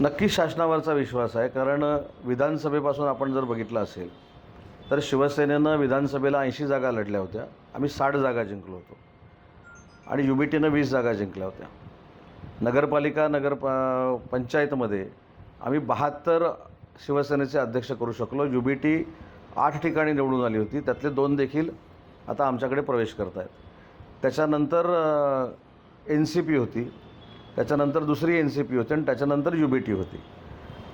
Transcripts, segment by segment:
नक्कीच शासनावरचा विश्वास आहे कारण विधानसभेपासून आपण जर बघितलं असेल तर शिवसेनेनं विधानसभेला ऐंशी जागा लढल्या होत्या आम्ही साठ जागा जिंकलो होतो. आणि यू बी टीनं वीस जागा जिंकल्या होत्या. नगरपालिका नगर प पंचायतमध्ये आम्ही बहात्तर शिवसेनेचे अध्यक्ष करू शकलो. यू बी टी आठ ठिकाणी निवडून आली होती त्यातले दोन देखील आता आमच्याकडे प्रवेश करत आहेत त्याच्यानंतर एन सी पी होती. त्याच्यानंतर दुसरी एन सी पी होती आणि त्याच्यानंतर यू बी टी होती.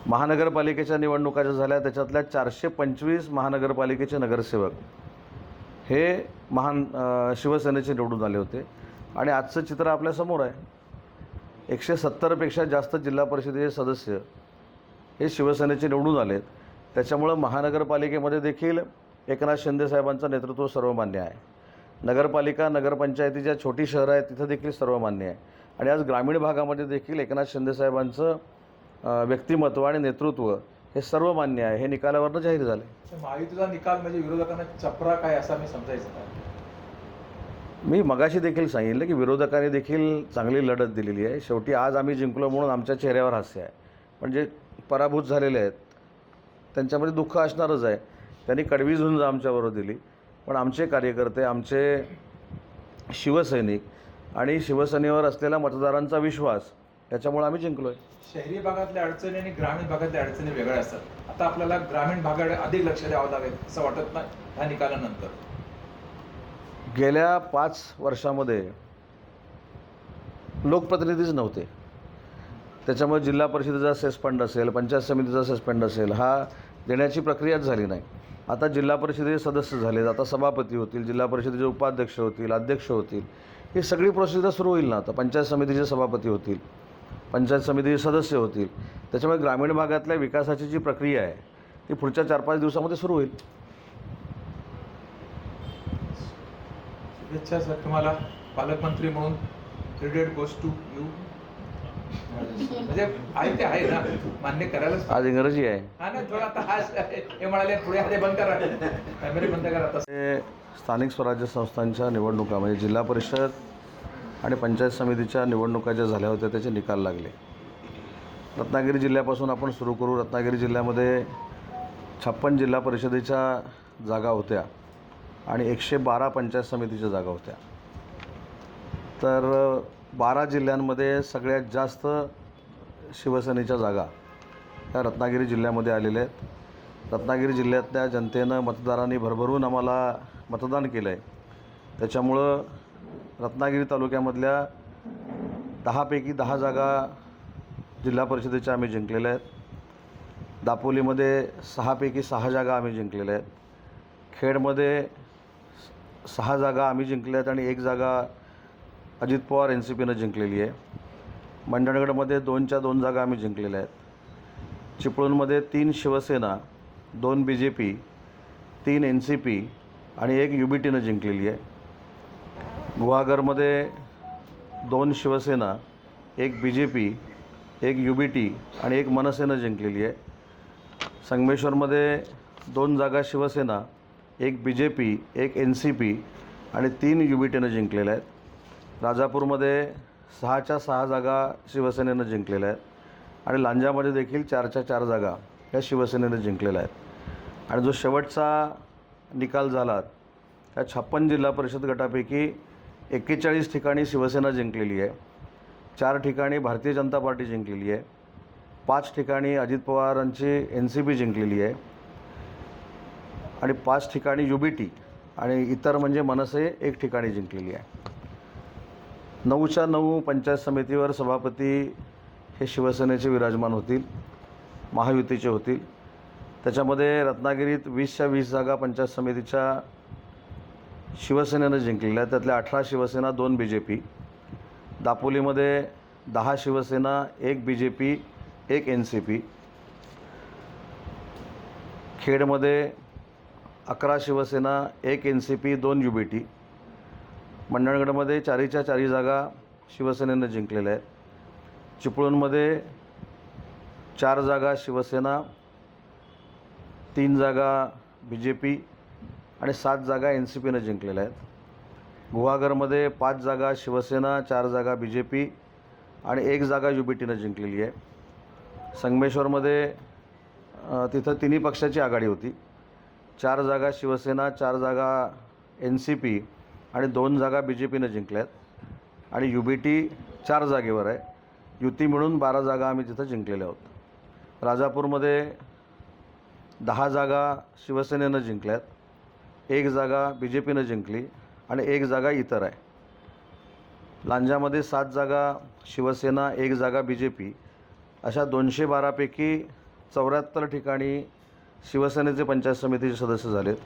महानगरपालिकेच्या निवडणुका ज्या झाल्या त्याच्यातल्या चारशे पंचवीस महानगरपालिकेचे नगरसेवक हे महान शिवसेनेचे निवडून आले होते. आणि आजचं चित्र आपल्यासमोर आहे. एकशे सत्तरपेक्षा जास्त जिल्हा परिषदेचे सदस्य हे शिवसेनेचे निवडून आलेत. त्याच्यामुळं महानगरपालिकेमध्ये देखील एकनाथ शिंदेसाहेबांचं नेतृत्व सर्वमान्य आहे. नगरपालिका नगरपंचायतीच्या छोटी शहरं आहेत तिथं देखील सर्वमान्य आहे. आणि आज ग्रामीण भागामध्ये देखील एकनाथ शिंदेसाहेबांचं व्यक्तिमत्व आणि नेतृत्व हे सर्वमान्य आहे. हे निकालावरनं जाहीर झालं महायुतीचा निकाल म्हणजे विरोधकांना चपरा काय असा मी समजायचं मी मगाशी देखील सांगितलं की विरोधकांनी देखील चांगली लढत दिलेली आहे. शेवटी आज आम्ही जिंकलो म्हणून आमच्या चेहऱ्यावर हास्य आहे. पण जे पराभूत झालेले आहेत. त्यांच्यामध्ये दुःख असणारच आहे. त्यांनी कडवी झुंज आमच्याबरोबर दिली. पण आमचे कार्यकर्ते आमचे शिवसैनिक आणि शिवसेनेवर असलेला मतदारांचा विश्वास याच्यामुळे आम्ही जिंकलो आहे शहरी भागातल्या अडचणी आणि ग्रामीण भागातल्या अडचणी वेगळ्या असतात. आता आपल्याला ग्रामीण भागाकडे अधिक लक्ष द्यावं लागेल असं वाटत नाही ह्या निकालानंतर. गेल्या पाच वर्षामध्ये लोकप्रतिनिधीच नव्हते. त्याच्यामुळे जिल्हा परिषदेचा सेस फंड असेल पंचायत समितीचा सेस फंड असेल हा देण्याची प्रक्रियाच झाली नाही. आता जिल्हा परिषदेचे सदस्य झालेत आता सभापती होतील जिल्हा परिषदेचे उपाध्यक्ष होतील अध्यक्ष होतील. ही सगळी प्रोसिजर सुरू होईल ना. आता पंचायत समितीचे सभापती होतील पंचायत समितीचे सदस्य होतील. त्याच्यामुळे ग्रामीण भागातल्या विकासाची जी प्रक्रिया आहे ती पुढच्या चार पाच दिवसामध्ये सुरू होईल. शुभेच्छा सर तुम्हाला. पालकमंत्री म्हणून क्रेडिट गोस टू यू म्हणजे आहे ते आहे ना मान्य करायलाच आज इंग्रजी आहे. हा ना थोडा आता हा हे म्हणाले पुढे हाते बंद करा. कॅमेरे बंद करा तसं स्थानिक स्वराज्य संस्थांच्या निवडणुका म्हणजे जिल्हा परिषद आणि पंचायत समितीच्या निवडणुका ज्या झाल्या होत्या त्याचे निकाल लागले. रत्नागिरी जिल्ह्यापासून आपण सुरू करू. रत्नागिरी जिल्ह्यामध्ये छप्पन जिल्हा परिषदेच्या जागा होत्या आणि एकशे बारा पंचायत समितीच्या जागा होत्या. तर बारा जिल्ह्यांमध्ये सगळ्यात जास्त शिवसेनेच्या जागा ह्या रत्नागिरी जिल्ह्यामध्ये आलेल्या आहेत. रत्नागिरी जिल्ह्यातल्या जनतेनं मतदारांनी भरभरून आम्हाला मतदान केलं आहे त्याच्यामुळं रत्नागिरी तालुक्यामधल्या दहापैकी दहा जागा जिल्हा परिषदेच्या आम्ही जिंकलेल्या आहेत. दापोलीमध्ये सहापैकी सहा जागा आम्ही जिंकलेल्या आहेत. खेडमध्ये सहा जागा आम्ही जिंकल्या आहेत आणि एक जागा अजित पवार एन सी पीनं जिंकलेली आहे. मंडणगडमध्ये दोनच्या दोन जागा आम्ही जिंकलेल्या आहेत. चिपळूणमध्ये तीन शिवसेना दोन बी जे पी तीन एन सी पी आणि एक यू बी टीनं जिंकलेली आहे. गुहागरमध्ये दोन शिवसेना एक बी जे पी एक यू बी टी आणि एक मनसेनं जिंकलेली आहे. संगमेश्वरमध्ये दोन जागा शिवसेना एक बी जे पी एक एन सी पी आणि तीन यू बी टीनं जिंकलेल्या आहेत. राजापूरमध्ये सहाच्या सहा जागा शिवसेनेनं जिंकलेल्या आहेत. आणि लांजामध्ये देखील चारच्या चार जागा या शिवसेनेनं जिंकलेल्या आहेत. आणि जो शेवटचा निकाल झाला त्या छप्पन जिल्हा परिषद गटापैकी एक्केचाळीस ठिकाणी शिवसेना जिंकलेली आहे. चार ठिकाणी भारतीय जनता पार्टी जिंकलेली आहे. पाच ठिकाणी अजित पवारांची एन सी पी जिंकलेली आहे. आणि पाच ठिकाणी यू बी टी आणि इतर म्हणजे मनसे एक ठिकाणी जिंकलेली आहे. नऊच्या नऊ पंचायत समितीवर सभापती हे शिवसेनेचे विराजमान होतील महायुतीचे होतील. त्याच्यामध्ये रत्नागिरीत वीसच्या वीस जागा पंचायत समितीच्या शिवसेनेनं जिंकलेल्या त्यातल्या अठरा शिवसेना दोन बी जे पी. दापोलीमध्ये दहा शिवसेना एक बी जे पी एक एन सी पी. खेडमध्ये अकरा शिवसेना एक एन सी पी दोन यू बी टी. मंडणगडमध्ये चारीच्या चारी जागा शिवसेनेनं जिंकलेल्या आहेत. चिपळूणमध्ये चार जागा शिवसेना तीन जागा बी जे पी आणि सात जागा एन सी पीनं जिंकलेल्या आहेत. गुहागरमध्ये पाच जागा शिवसेना चार जागा बी जे पी आणि एक जागा यू बी टीनं जिंकलेली आहे. संगमेश्वरमध्ये तिथं तिन्ही पक्षाची आघाडी होती. चार जागा शिवसेना चार जागा एन सी पी आणि दोन जागा बी जे पीनं जिंकल्यात. आणि यू बी टी चार जागेवर आहे. युती मिळून बारा जागा आम्ही तिथं जिंकलेल्या आहोत. राजापूरमध्ये दहा जागा शिवसेनेनं जिंकल्यात. एक जागा बी जे पीनं जिंकली आणि एक जागा इतर आहे. लांजामध्ये सात जागा शिवसेना एक जागा बी जे पी अशा दोनशे बारापैकी चौऱ्याहत्तर ठिकाणी शिवसेनेचे पंचायत समितीचे सदस्य झालेत.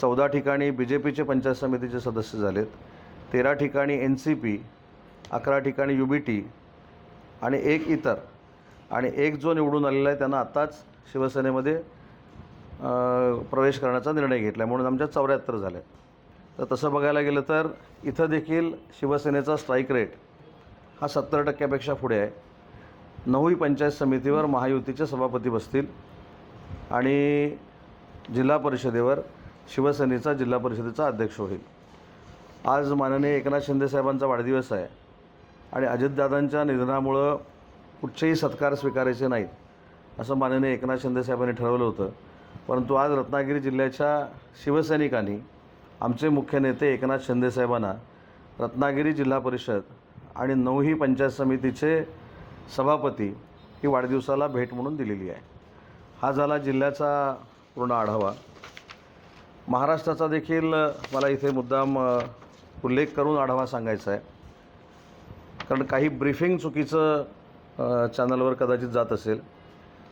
चौदा ठिकाणी बी जे पीचे पंचायत समितीचे सदस्य झालेत. तेरा ठिकाणी एन सी पी अकरा ठिकाणी यू बी टी आणि एक इतर. आणि एक जो निवडून आलेला आहे त्यांना आत्ताच शिवसेनेमध्ये प्रवेश करण्याचा निर्णय घेतला आहे. म्हणून आमच्या चौऱ्याहत्तर झाल्या तर तसं बघायला गेलं तर इथं देखील शिवसेनेचा स्ट्राईक रेट हा सत्तर टक्क्यापेक्षा पुढे आहे. नऊही पंचायत समितीवर महायुतीचे सभापती बसतील. आणि जिल्हा परिषदेवर शिवसेनेचा जिल्हा परिषदेचा अध्यक्ष होईल. आज माननीय एकनाथ शिंदेसाहेबांचा वाढदिवस आहे आणि अजितदादांच्या निधनामुळं कुठचेही सत्कार स्वीकारायचे नाहीत असं माननीय एकनाथ शिंदेसाहेबांनी ठरवलं होतं. परंतु आज रत्नागिरी जिल्ह्याच्या शिवसैनिकांनी आमचे मुख्य नेते एकनाथ शिंदेसाहेबांना रत्नागिरी जिल्हा परिषद आणि नऊही पंचायत समितीचे सभापती ही वाढदिवसाला भेट म्हणून दिलेली आहे. हा झाला जिल्ह्याचा पूर्ण आढावा. महाराष्ट्राचा देखील मला इथे मुद्दाम उल्लेख करून आढावा सांगायचा आहे. कारण काही ब्रीफिंग चुकीचं चॅनलवर कदाचित जात असेल.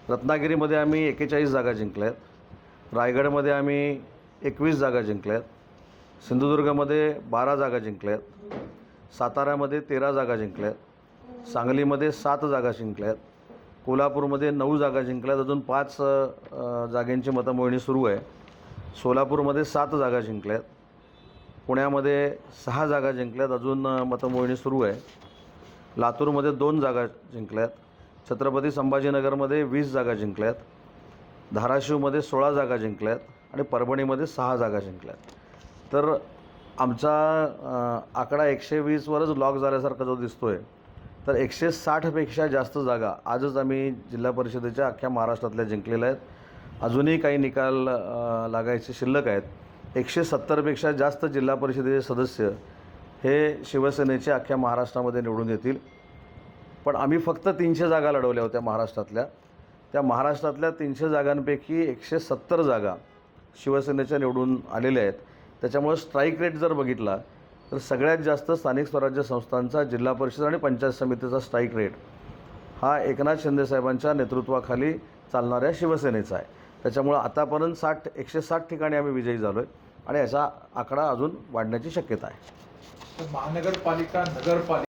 रत्नागिरीमध्ये आम्ही एकेचाळीस जागा जिंकल्या आहेत रायगडमध्ये आम्ही एकवीस जागा जिंकल्या आहेत सिंधुदुर्गमध्ये बारा जागा जिंकल्या आहेत साताऱ्यामध्ये तेरा जागा जिंकल्या आहेत सांगलीमध्ये सात जागा जिंकल्या आहेत कोल्हापूरमध्ये नऊ जागा जिंकल्यात. अजून पाच जागेंची मतमोजणी सुरू आहे. सोलापूरमध्ये सात जागा जिंकल्यात. पुण्यामध्ये सहा जागा जिंकल्यात. अजून मतमोजणी सुरू आहे. लातूरमध्ये दोन जागा जिंकल्यात. छत्रपती संभाजीनगरमध्ये वीस जागा जिंकल्यात. धाराशिवमध्ये सोळा जागा जिंकल्यात आणि परभणीमध्ये सहा जागा जिंकल्यात. तर आमचा आकडा एकशे वीसवरच लॉक झाल्यासारखा जो दिसतो आहे तर एकशे साठपेक्षा जास्त जागा आजच आम्ही जिल्हा परिषदेच्या अख्ख्या महाराष्ट्रातल्या जिंकलेल्या आहेत. अजूनही काही निकाल लागायचे शिल्लक आहेत. एकशे सत्तरपेक्षा जास्त जिल्हा परिषदेचे सदस्य हे शिवसेनेचे अख्ख्या महाराष्ट्रामध्ये निवडून येतील. पण आम्ही फक्त तीनशे जागा लढवल्या होत्या महाराष्ट्रातल्या. त्या महाराष्ट्रातल्या तीनशे जागांपैकी एकशे सत्तर जागा शिवसेनेच्या निवडून आलेल्या आहेत. त्याच्यामुळे स्ट्राईक रेट जर बघितला तर सगळ्यात जास्त स्थानिक स्वराज्य संस्थांचा जिल्हा परिषद आणि पंचायत समितीचा स्ट्राईक रेट हा एकनाथ शिंदेसाहेबांच्या नेतृत्वाखाली चालणाऱ्या शिवसेनेचा आहे. त्याच्यामुळं आतापर्यंत साठ एकशे साठ ठिकाणी आम्ही विजयी झालो आहे आणि याचा आकडा अजून वाढण्याची शक्यता आहे. महानगरपालिका नगरपालिका